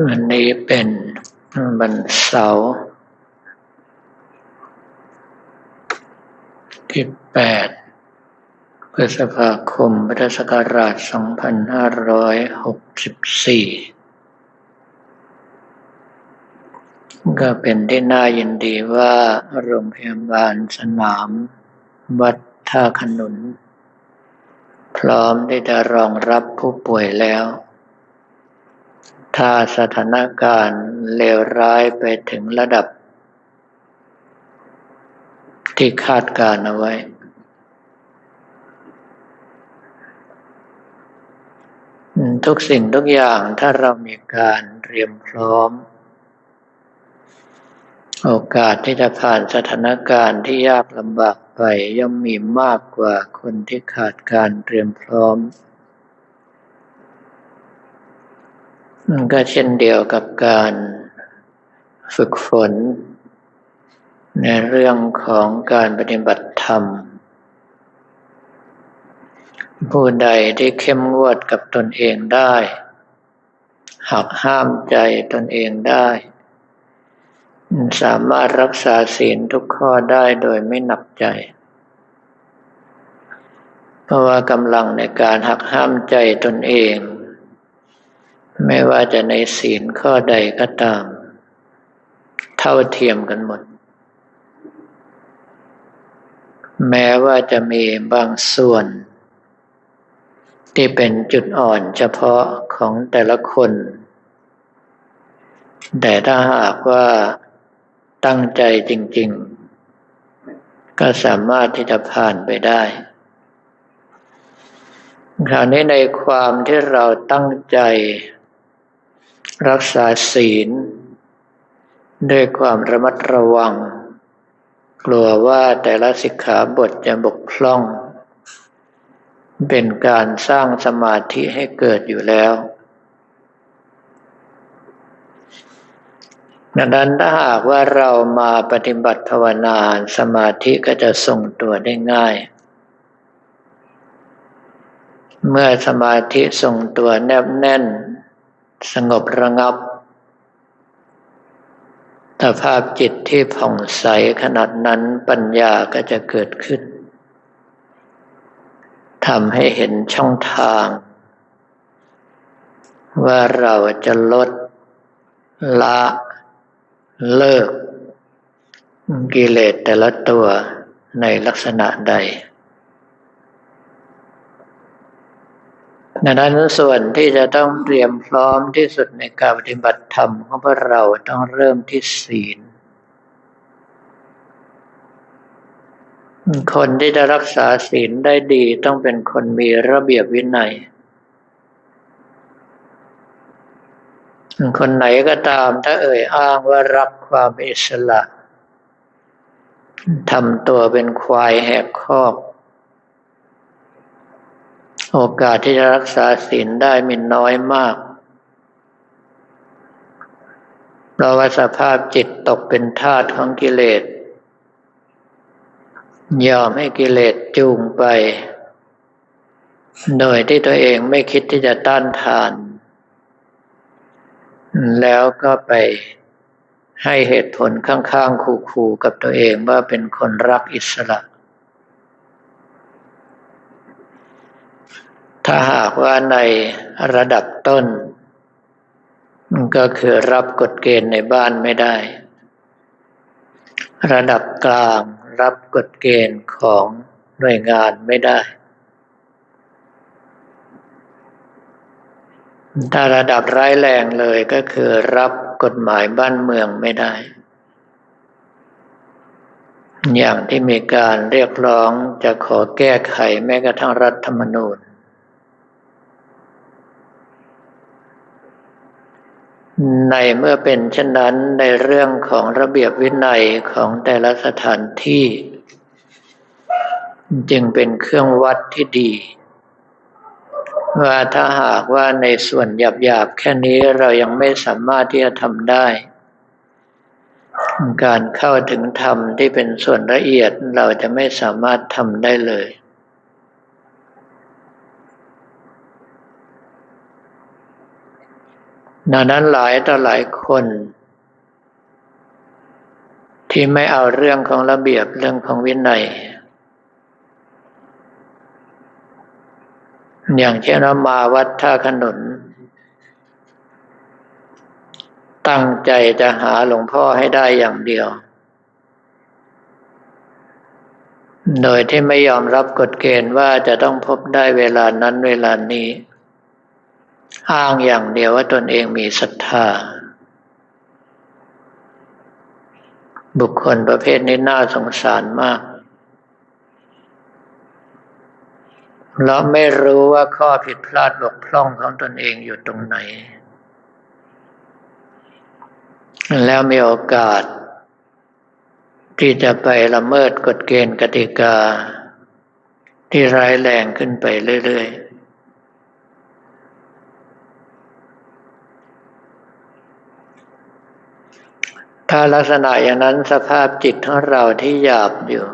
วันนี้เป็นวันเสาร์ที่แปดพฤษภาคมพุทธศักราช 2564 ก็เป็นที่น่ายินดีว่าโรงพยาบาลสนาม วัดท่าขนุน พร้อมที่จะรองรับผู้ป่วยแล้ว ถ้าสถานการณ์เลวร้ายไปถึงระดับ ที่คาดการเอาไว้ ทุกสิ่งทุกอย่างถ้าเรามีการเตรียมพร้อม โอกาสที่จะผ่านสถานการณ์ที่ยากลำบากไปย่อมมีมากกว่าคนที่ขาดการเตรียมพร้อม ก็เช่นเดียวกับการฝึกฝน ในเรื่องของการปฏิบัติธรรม ผู้ใดที่เข้มงวดกับตนเองได้หักห้ามใจตนเองได้ สามารถรักษาศีลทุกข้อได้โดยไม่หนักใจ เพราะว่ากำลังในการหักห้ามใจตนเอง ไม่ว่าจะในศีลข้อใดก็ตาม เท่าเทียมกันหมด แม้ว่าจะมีบางส่วน ที่เป็นจุดอ่อนเฉพาะของแต่ละคน แต่ถ้าหากว่าตั้งใจจริง ๆ ก็สามารถที่จะผ่านไปได้คราวนี้ในความที่เราตั้งใจ รักษาศีล ด้วยความระมัดระวัง กลัวว่าแต่ละสิกขาบทจะบกพร่อง เป็นการสร้างสมาธิให้เกิดอยู่แล้วดังนั้นถ้าหากว่าเรามาปฏิบัติภาวนาสมาธิก็จะทรงตัวได้ง่าย เมื่อสมาธิทรงตัวแนบแน่น สงบระงับสภาพจิตที่ผ่องใสขนาดนั้นปัญญาก็จะเกิดขึ้นทำให้เห็นช่องทาง ว่าเราจะลดละเลิก กิเลสแต่ละตัวในลักษณะใด ดังนั้นส่วนที่จะต้องเตรียมพร้อมที่สุดในการปฏิบัติธรรมของพวกเราต้องเริ่มที่ศีล คนที่จะรักษาศีลได้ดีต้องเป็นคนมีระเบียบวินัย คนไหนก็ตามถ้าเอ่ยอ้างว่ารักความอิสระทำตัวเป็นควายแหกคอก โอกาสที่จะรักษาศีลได้มีน้อยมาก เพราะว่าสภาพจิตตกเป็นทาสของกิเลส ยอมให้กิเลสจูงไป โดยที่ตัวเองไม่คิดที่จะต้านทาน แล้วก็ไปให้เหตุผลข้างๆ คู่ๆกับตัวเองว่าเป็นคนรักอิสระ ถ้าหากว่าในระดับต้น ก็คือรับกฎเกณฑ์ในบ้านไม่ได้ ระดับกลางรับกฎเกณฑ์ของหน่วยงานไม่ได้ ถ้าระดับร้ายแรงเลยก็คือรับกฎหมายบ้านเมืองไม่ได้ อย่างที่มีการเรียกร้องจะขอแก้ไขแม้กระทั่งรัฐธรรมนูญ ในเมื่อเป็นเช่นนั้นในเรื่องของระเบียบวินัยของแต่ละสถานที่ จึงเป็นเครื่องวัดที่ดี ว่าถ้าหากว่าในส่วนหยาบๆแค่นี้เรายังไม่สามารถที่จะทำได้ การเข้าถึงธรรมที่เป็นส่วนละเอียดเราจะไม่สามารถทำได้เลย ดังนั้นหลายต่อหลายคน ที่ไม่เอาเรื่องของระเบียบเรื่องของวินัย อย่างเช่นมาวัดท่าขนุน ตั้งใจจะหาหลวงพ่อให้ได้อย่างเดียว โดยที่ไม่ยอมรับกฎเกณฑ์ว่าจะต้องพบได้เวลานั้นเวลานี้ อ้างอย่างเดียวว่าตนเองมีศรัทธา บุคคลประเภทนี้น่าสงสารมากเราไม่รู้ว่าข้อผิดพลาดบกพร่องของตนเองอยู่ตรงไหน แล้วมีโอกาส ที่จะไปละเมิดกฎเกณฑ์กติกา ที่ร้ายแรงขึ้นไปเรื่อยๆ ถ้าลักษณะอย่างนั้นสภาพจิตของเราที่หยาบอยู่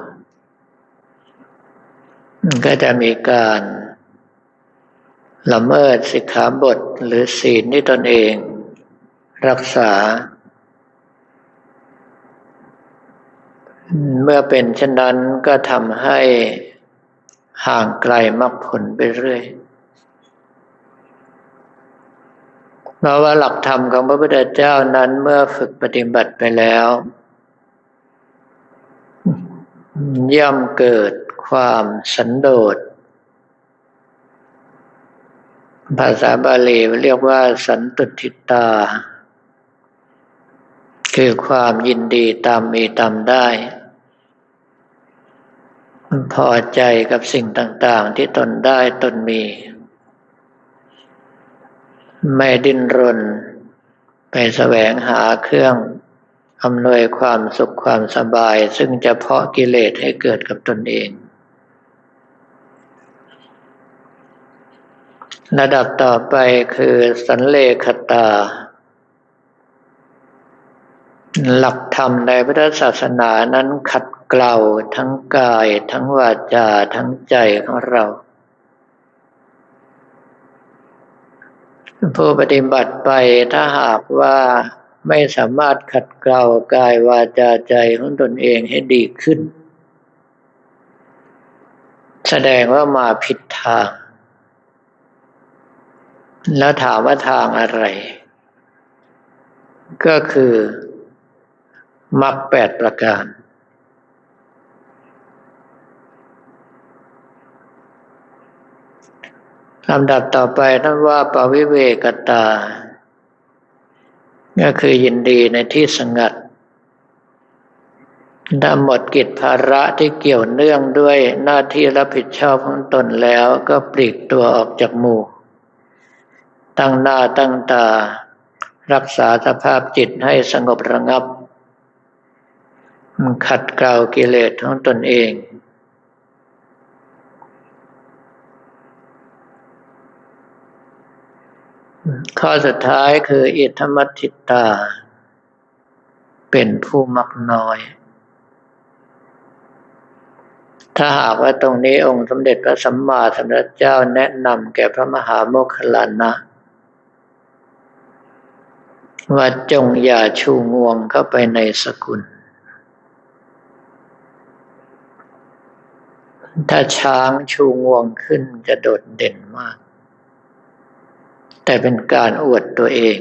ก็จะมีการละเมิดสิกขาบทหรือศีลที่ตนเอง รักษา เมื่อเป็นเช่นนั้นก็ทำให้ห่างไกลมรรคผลไปเรื่อย เพราะว่าหลักธรรมของพระพุทธเจ้านั้นเมื่อฝึกปฏิบัติไปแล้ว ย่อมเกิดความสันโดษ ภาษาบาลีเรียกว่าสันตุทิตา คือความยินดีตามมีตามได้ พอใจกับสิ่งต่าง ๆ ที่ตนได้ตนมี ไม่ดิ้นรน ไปแสวงหาเครื่องอำนวยความสุขความสบาย ซึ่งจะเพาะกิเลสให้เกิดกับตนเอง ระดับต่อไปคือสันเลขตา หลักธรรมในพุทธศาสนานั้นขัดเกลาทั้งกาย ทั้งวาจาทั้งใจของเรา ผู้ปฏิบัติไปถ้าหากว่าไม่สามารถขัดเกลากายวาจาใจของตนเองให้ดีขึ้น แสดงว่ามาผิดทาง แล้วถามว่าทางอะไร ก็คือมรรคแปดประการ ลำดับต่อไปท่านว่าปวิเวกตา ก็คือยินดีในที่สงัดถ้าหมดกิจภาระที่เกี่ยวเนื่องด้วยหน้าที่รับผิดชอบของตนแล้วก็ปลีกตัวออกจากหมู่ ตั้งหน้าตั้งตา รักษาสภาพจิตให้สงบระงับ ขัดเกลากิเลสของตนเอง ข้อสุดท้ายคืออิทธมัติตา เป็นผู้มักน้อย ถ้าหากว่าตรงนี้องค์สมเด็จพระสัมมาสัมพุทธเจ้าแนะนำแก่พระมหาโมคคลานะว่าจงอย่าชูงวงเข้าไปในสกุล ถ้าช้างชูงวงขึ้นจะโดดเด่นมาก แต่เป็นการอวดตัวเอง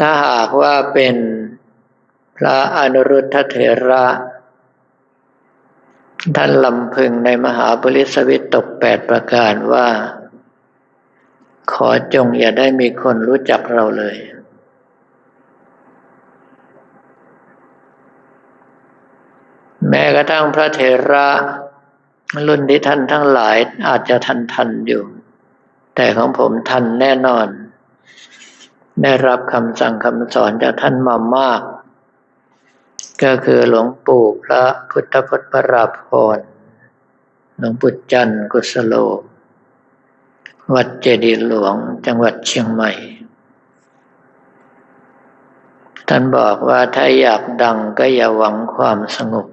ถ้าหากว่าเป็นพระอนุรุทธเถระ ท่านลำพึงในมหาปริสวิตตกแปดประการว่า ขอจงอย่าได้มีคนรู้จักเราเลย แม้กระทั่งพระเถระ รุ่นที่ท่านทั้งหลายอาจจะทันทันอยู่ แต่ของผมทันแน่นอน ได้รับคำสั่งคำสอนจากท่านมามาก ก็คือหลวงปู่พระพุทธพจน์พระราพรหลวงปู่จันกุศโล วัดเจดีย์หลวงจังหวัดเชียงใหม่ ท่านบอกว่าถ้าอยากดังก็อย่าหวังความสงบ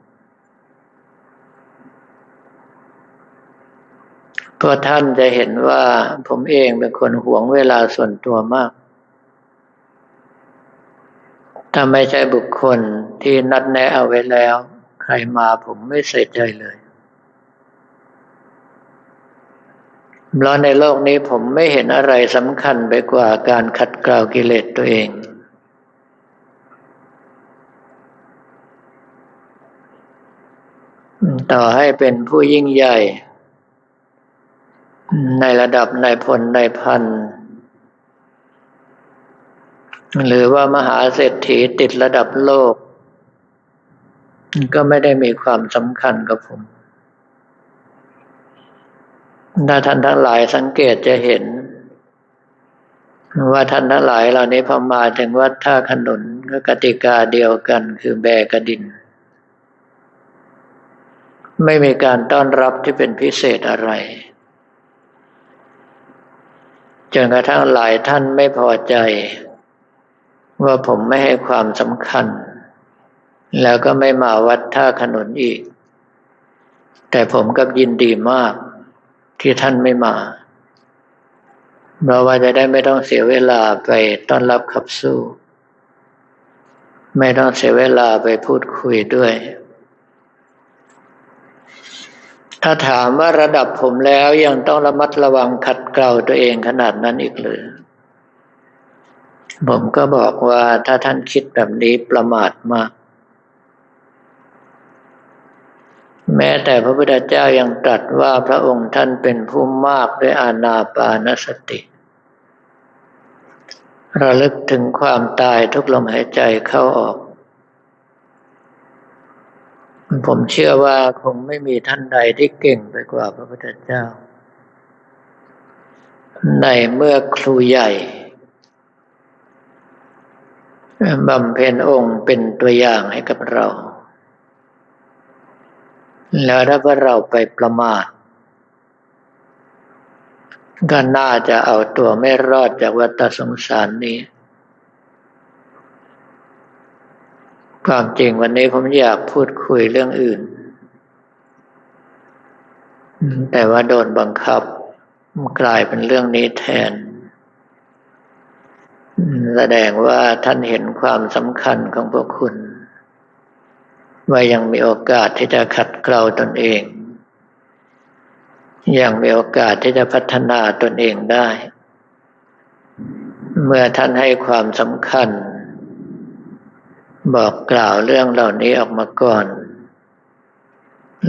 เพราะท่านจะเห็นว่าผมเองเป็นคนหวงเวลาส่วนตัวมาก ถ้าไม่ใช่บุคคลที่นัดแนะเอาไว้แล้ว ใครมาผมไม่ใส่ใจเลยเพราะในโลกนี้ผมไม่เห็นอะไรสำคัญไปกว่าการขัดเกลากิเลสตัวเอง ต่อให้เป็นผู้ยิ่งใหญ่ ในระดับในพลนพัน หรือว่ามหาเศรษฐีติดระดับโลก ก็ไม่ได้มีความสำคัญกับผม ถ้าท่านทั้งหลายสังเกตจะเห็น ว่าท่านทั้งหลายเหล่านี้พอมาถึงวัดท่าขนุนก็กติกาเดียวกันคือแบกระดิน ไม่มีการต้อนรับที่เป็นพิเศษอะไร จนกระทั่งหลายท่านไม่พอใจ ว่าผมไม่ให้ความสำคัญ แล้วก็ไม่มาวัดท่าขนุนอีก แต่ผมกับยินดีมากที่ท่านไม่มาเราว่าจะได้ไม่ต้องเสียเวลาไปต้อนรับขับสู้ ไม่ต้องเสียเวลาไปพูดคุยด้วย ถ้าถามว่าระดับผมแล้วยังต้องระมัดระวังขัดเกลาตัวเองขนาดนั้นอีกหรือ ผมก็บอกว่าถ้าท่านคิดแบบนี้ประมาทมาก แม้แต่พระพุทธเจ้ายังตรัสว่าพระองค์ท่านเป็นผู้มากด้วยอาณาปานสติระลึกถึงความตายทุกลมหายใจเข้าออก ผมเชื่อว่าคงไม่มีท่านใดที่เก่งไปกว่าพระพุทธเจ้า ในเมื่อครูใหญ่บำเพ็ญองค์เป็นตัวอย่างให้กับเรา แล้วถ้าว่าเราไปประมาทก็น่าจะเอาตัวไม่รอดจากวัฏสงสารนี้ ความจริงวันนี้ผมอยากพูดคุยเรื่องอื่น แต่ว่าโดนบังคับกลายเป็นเรื่องนี้แทน แสดงว่าท่านเห็นความสำคัญของพวกคุณ ว่ายังมีโอกาสที่จะขัดเกลาตนเอง ยังมีโอกาสที่จะพัฒนาตนเองได้ เมื่อท่านให้ความสำคัญ บอกกล่าวเรื่องเหล่านี้ออกมาก่อน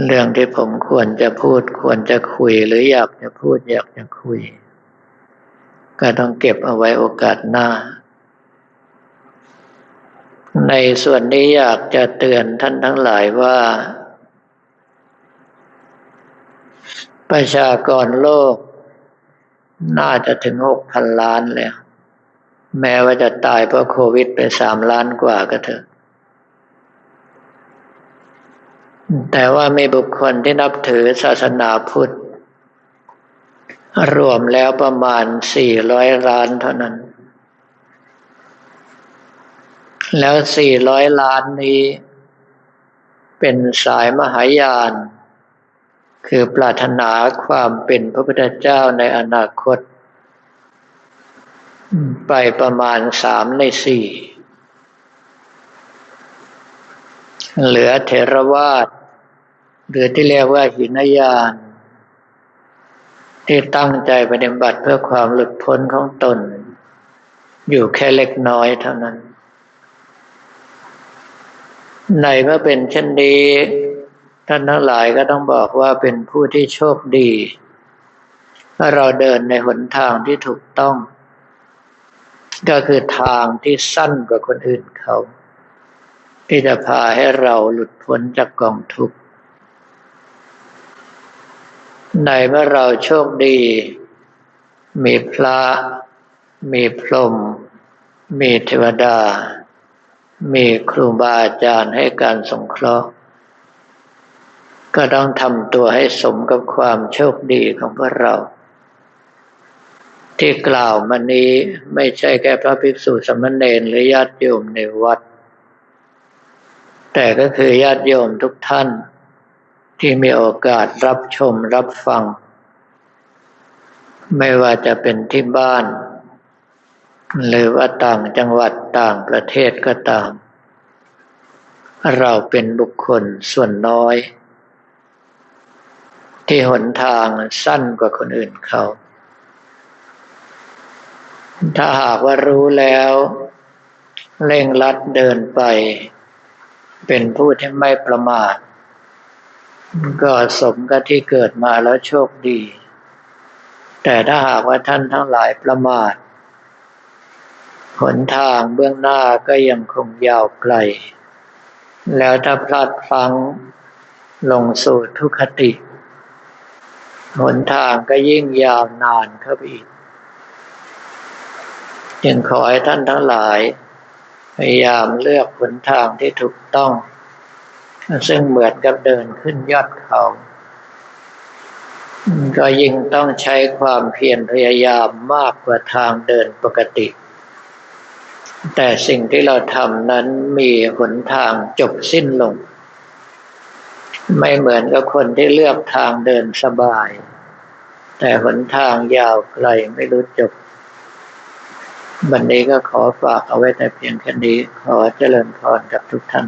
เรื่องที่ผมควรจะพูดควรจะคุยหรืออยากจะพูดอยากจะคุย ก็ต้องเก็บเอาไว้โอกาสหน้า ในส่วนนี้อยากจะเตือนท่านทั้งหลายว่า ประชากรโลก น่าจะถึงหกพันล้านแล้ว แม้ว่าจะตายเพราะโควิดไปสามล้านกว่าก็เถอะ แต่ว่ามีบุคคลที่นับถือศาสนาพุทธ รวมแล้วประมาณสี่ร้อยล้านเท่านั้น แล้วสี่ร้อยล้านนี้ เป็นสายมหายาน คือปรารถนาความเป็นพระพุทธเจ้าในอนาคต ไปประมาณสามในสี่ เหลือเทรวาสหรือที่เรียกว่าหินยาน ที่ตั้งใจปฏิบัติเพื่อความหลุดพ้นของตน อยู่แค่เล็กน้อยเท่านั้น ในเมื่อเป็นเช่นนี้ท่านทั้งหลายก็ต้องบอกว่าเป็นผู้ที่โชคดี เราเดินในหนทางที่ถูกต้อง ก็คือทางที่สั้นกว่าคนอื่นเขาที่จะพาให้เราหลุดพ้นจากกองทุกข์ในเมื่อเราโชคดี มีพระ มีพรหมมีเทวดา มีครูบาอาจารย์ให้การสงเคราะห์ ก็ต้องทำตัวให้สมกับความโชคดีของพวกเรา ที่กล่าวมานี้ไม่ใช่แค่พระภิกษุสมณเณรหรือญาติโยมในวัด แต่ก็คือญาติโยมทุกท่าน ที่มีโอกาสรับชมรับฟัง ไม่ว่าจะเป็นที่บ้าน หรือว่าต่างจังหวัดต่างประเทศก็ตาม เราเป็นบุคคลส่วนน้อย ที่หนทางสั้นกว่าคนอื่นเขา ถ้าหากว่ารู้แล้ว เร่งรัดเดินไป เป็นผู้ที่ไม่ประมาท ก็สมกับที่เกิดมาแล้วโชคดี แต่ถ้าหากว่าท่านทั้งหลายประมาทหนทางเบื้องหน้าก็ยังคงยาวไกล แล้วถ้าพลาดพลั้งลงสู่ทุกขติ หนทางก็ยิ่งยาวนานเข้าไปอีก จึงขอให้ท่านทั้งหลาย พยายามเลือกหนทางที่ถูกต้อง ซึ่งเหมือนกับเดินขึ้นยอดเขา ก็ยิ่งต้องใช้ความเพียรพยายามมากกว่าทางเดินปกติ แต่สิ่งที่เราทำนั้นมีหนทางจบสิ้นลง ไม่เหมือนกับคนที่เลือกทางเดินสบาย แต่หนทางยาวไกลไม่รู้จบ บันนี้ก็ขอฝากเอาไว้แต่เพียงแค่นี้ ขอเจริญพรกับทุกท่าน